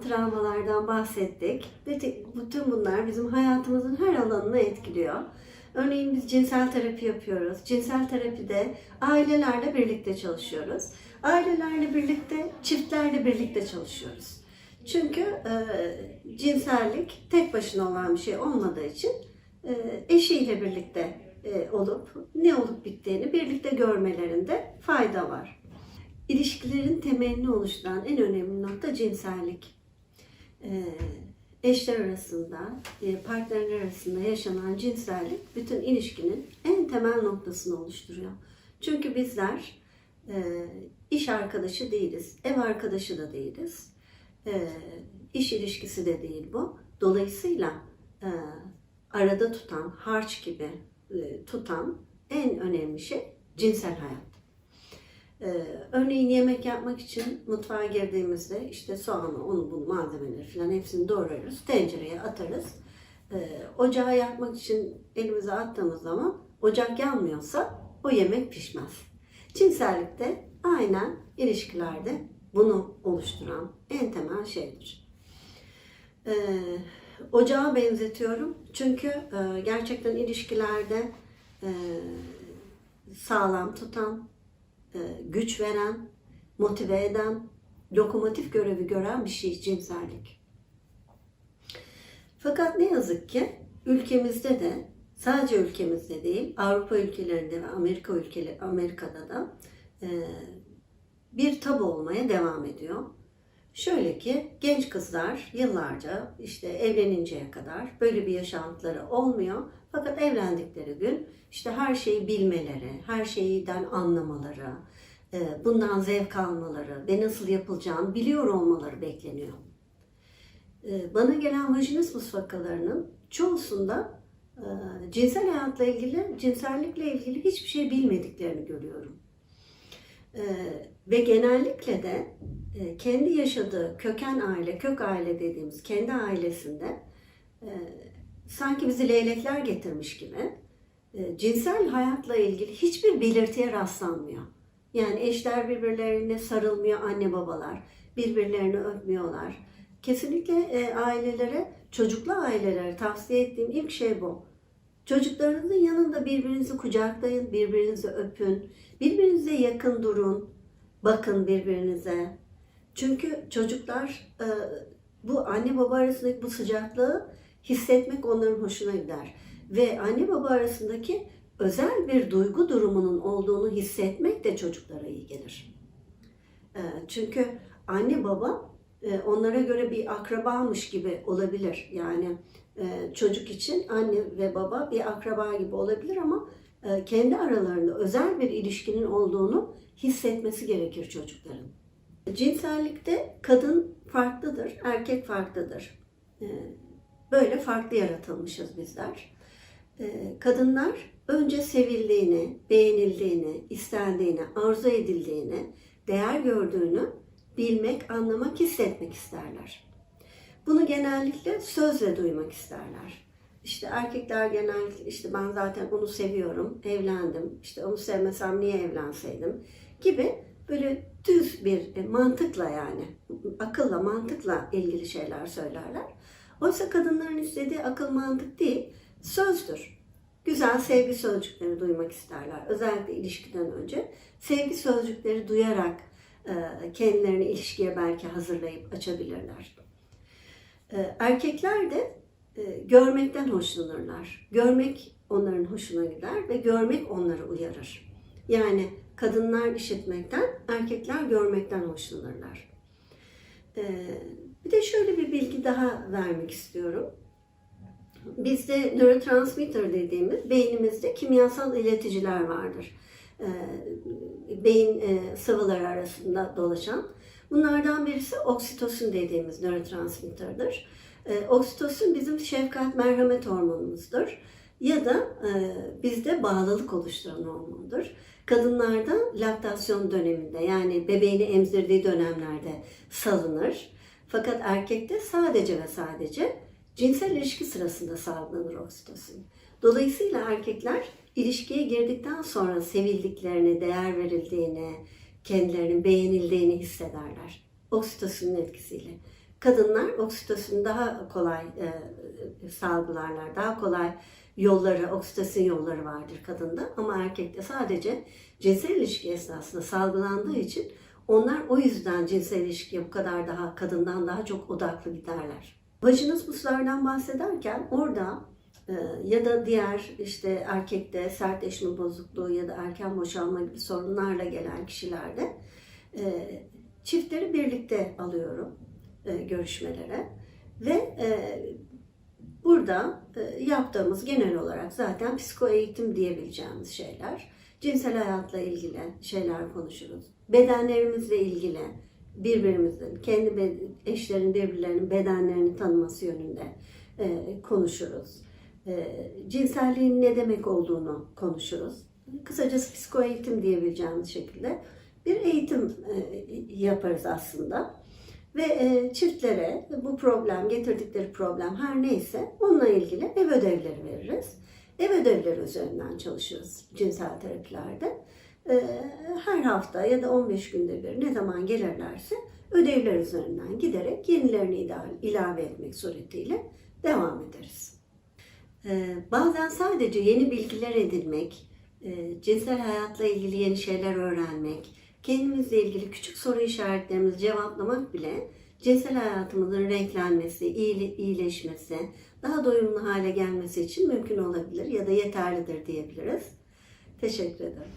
travmalardan bahsettik. Bütün bunlar bizim hayatımızın her alanını etkiliyor. Örneğin biz cinsel terapi yapıyoruz. Cinsel terapide ailelerle birlikte çalışıyoruz. Ailelerle birlikte, çiftlerle birlikte çalışıyoruz. Çünkü e, cinsellik tek başına olan bir şey olmadığı için e, eşiyle birlikte e, olup ne olup bittiğini birlikte görmelerinde fayda var. İlişkilerin temelini oluşturan en önemli nokta cinsellik. Ee, eşler arasında, e, partnerler arasında yaşanan cinsellik bütün ilişkinin en temel noktasını oluşturuyor. Çünkü bizler e, iş arkadaşı değiliz, ev arkadaşı da değiliz, e, iş ilişkisi de değil bu. Dolayısıyla e, arada tutan, harç gibi e, tutan en önemli şey cinsel hayat. Ee, örneğin yemek yapmak için mutfağa girdiğimizde işte soğanı, onu, bunu, malzemeleri falan hepsini doğrarız. Tencereye atarız. Ee, yakmak için elimize attığımız zaman ocak yanmıyorsa o yemek pişmez. Cinsellikte aynen ilişkilerde bunu oluşturan en temel şeydir. Ee, ocağa benzetiyorum. Çünkü e, gerçekten ilişkilerde e, sağlam tutan, güç veren, motive eden, lokomotif görevi gören bir şey cinsellik. Fakat ne yazık ki ülkemizde de sadece ülkemizde değil Avrupa ülkelerinde ve Amerika ülkeleri Amerika'da da e, bir tabu olmaya devam ediyor. Şöyle ki genç kızlar yıllarca işte evleninceye kadar böyle bir yaşantıları olmuyor. Fakat evlendikleri gün işte her şeyi bilmeleri, her şeyden anlamaları, e, bundan zevk almaları ve nasıl yapılacağını biliyor olmaları bekleniyor. E, Bana gelen vajinismus vakalarının çoğusunda e, cinsel hayatla ilgili, cinsellikle ilgili hiçbir şey bilmediklerini görüyorum. Ve genellikle de kendi yaşadığı köken aile, kök aile dediğimiz kendi ailesinde sanki bizi leylekler getirmiş gibi e, cinsel hayatla ilgili hiçbir belirtiye rastlanmıyor. Yani eşler birbirlerine sarılmıyor anne babalar, birbirlerini öpmüyorlar. Kesinlikle e, ailelere, çocuklu ailelere tavsiye ettiğim ilk şey bu. Çocuklarınızın yanında birbirinizi kucaklayın, birbirinizi öpün, birbirinize yakın durun, bakın birbirinize. Çünkü çocuklar e, bu anne baba arasındaki bu sıcaklığı hissetmek onların hoşuna gider. Ve anne baba arasındaki özel bir duygu durumunun olduğunu hissetmek de çocuklara iyi gelir. E, Çünkü anne baba e, onlara göre bir akrabamış gibi olabilir. Yani e, çocuk için anne ve baba bir akraba gibi olabilir ama e, kendi aralarında özel bir ilişkinin olduğunu hissetmesi gerekir çocukların. Cinsellikte kadın farklıdır, erkek farklıdır. Böyle farklı yaratılmışız bizler. E, Kadınlar önce sevildiğini, beğenildiğini, istendiğini, arzu edildiğini, değer gördüğünü bilmek, anlamak, hissetmek isterler. Bunu genellikle sözle duymak isterler. İşte erkekler genellikle işte ben zaten onu seviyorum, evlendim, işte onu sevmesem niye evlenseydim gibi böyle düz bir e, mantıkla yani akılla mantıkla ilgili şeyler söylerler. Oysa kadınların istediği akıl mantık değil, sözdür. Güzel sevgi sözcükleri duymak isterler. Özellikle ilişkiden önce sevgi sözcükleri duyarak e, kendilerini ilişkiye belki hazırlayıp açabilirler. E, Erkekler de e, görmekten hoşlanırlar. Görmek onların hoşuna gider ve görmek onları uyarır. Yani kadınlar işitmekten, erkekler görmekten hoşlanırlar. Bir de şöyle bir bilgi daha vermek istiyorum. Bizde nörotransmitter dediğimiz beynimizde kimyasal ileticiler vardır. E, Beyin e, sıvıları arasında dolaşan. Bunlardan birisi oksitosin dediğimiz nörotransmitterdir. E, Oksitosin bizim şefkat, merhamet hormonumuzdur. Ya da e, bizde bağlılık oluşturan hormondur. Kadınlarda laktasyon döneminde yani bebeğini emzirdiği dönemlerde salınır. Fakat erkekte sadece ve sadece cinsel ilişki sırasında salgılanır oksitosin. Dolayısıyla erkekler ilişkiye girdikten sonra sevildiklerini, değer verildiğini, kendilerinin beğenildiğini hissederler. Oksitosinin etkisiyle. kadınlar oksitosin daha kolay e, salgılarlar. Daha kolay yolları, oksitosin yolları vardır kadında. Ama erkekte sadece cinsel ilişki esnasında salgılandığı için onlar o yüzden cinsel ilişkiye bu kadar daha kadından daha çok odaklı giderler. Vajinismuslardan bahsederken orada e, ya da diğer işte erkekte sertleşme bozukluğu ya da erken boşalma gibi sorunlarla gelen kişilerde e, çiftleri birlikte alıyorum e, görüşmelere ve burada yaptığımız genel olarak zaten psiko eğitim diyebileceğimiz şeyler. Cinsel hayatla ilgili şeyler konuşuruz. Bedenlerimizle ilgili birbirimizin, kendi eşlerin birbirlerinin bedenlerini tanıması yönünde e, konuşuruz. E, cinselliğin ne demek olduğunu konuşuruz. Kısacası psiko eğitim diyebileceğimiz şekilde bir eğitim e, yaparız aslında. Ve e, çiftlere bu problem, getirdikleri problem her neyse onunla ilgili ev ödevleri veririz. Ev ödevleri üzerinden çalışırız cinsel terapilerde. E, her hafta ya da 15 günde bir ne zaman gelirlerse ödevler üzerinden giderek yenilerini ila- ilave etmek suretiyle devam ederiz. E, bazen sadece yeni bilgiler edinmek, e, cinsel hayatla ilgili yeni şeyler öğrenmek, kendimizle ilgili küçük soru işaretlerimizi cevaplamak bile cinsel hayatımızın renklenmesi, iyile- iyileşmesi, daha doyumlu hale gelmesi için mümkün olabilir ya da yeterlidir diyebiliriz. Teşekkür ederim.